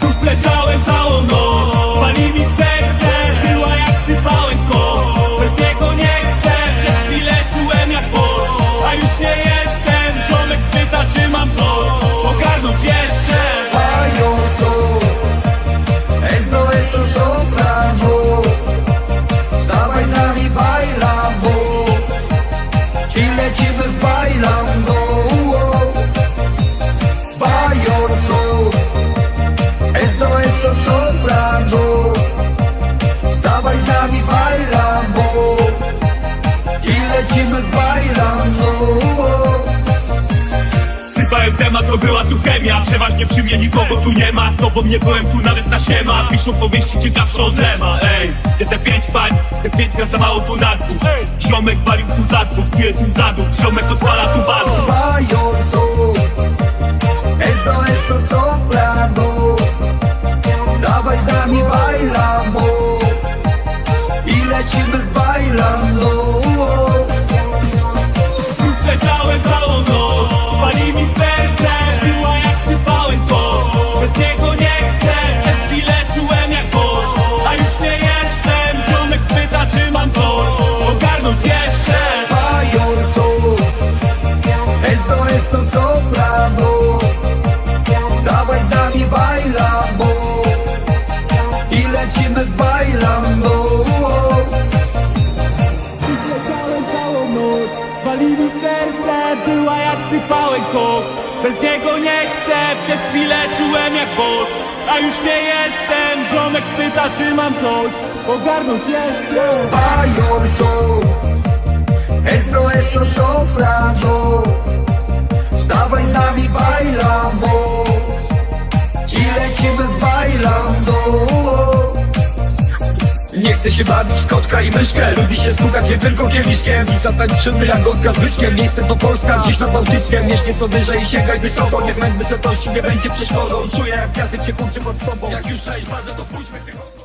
Tu pleciałem całą noc, pali mi serce bailando I lecimy bailando Sypałem temat, to była tu chemia. Przeważnie przy mnie nikogo tu nie ma. Z tobą nie byłem tu nawet na siema. Piszą powieści ciekawsze od Lema. Ej, te te pięć pań, te pięć gram za mało tu na dwóch. Ziomek walił tu za dwóch, czuję tu zadół Ziomek odpala tu slow Esto, esto soprano Dawaj z nami bailando I lecimy bailando mi serce Była jak sypałem to. Bez niego nie chcę Przez chwilę czułem jak boss A już nie jestem Ziomek pyta czy mam coś. Ogarnąć jeszcze. Bajor slow Esto, esto soprano Stawaj z nami bailando I lecimy bailando chce się bawić kotka i myszkę. Lubi się spłukać nie tylko kieliszkiem I zatańczymy jak gąska z byczkiem. Miejsce to Polska, gdzieś nad Bałtyckiem. Mieście co wyżej sięgaj wysoko. Niech męk wysokości nie będzie przeszkodą. Czuję jak piasek się kurczy pod stopą Jak już sześć waży to pójdźmy tego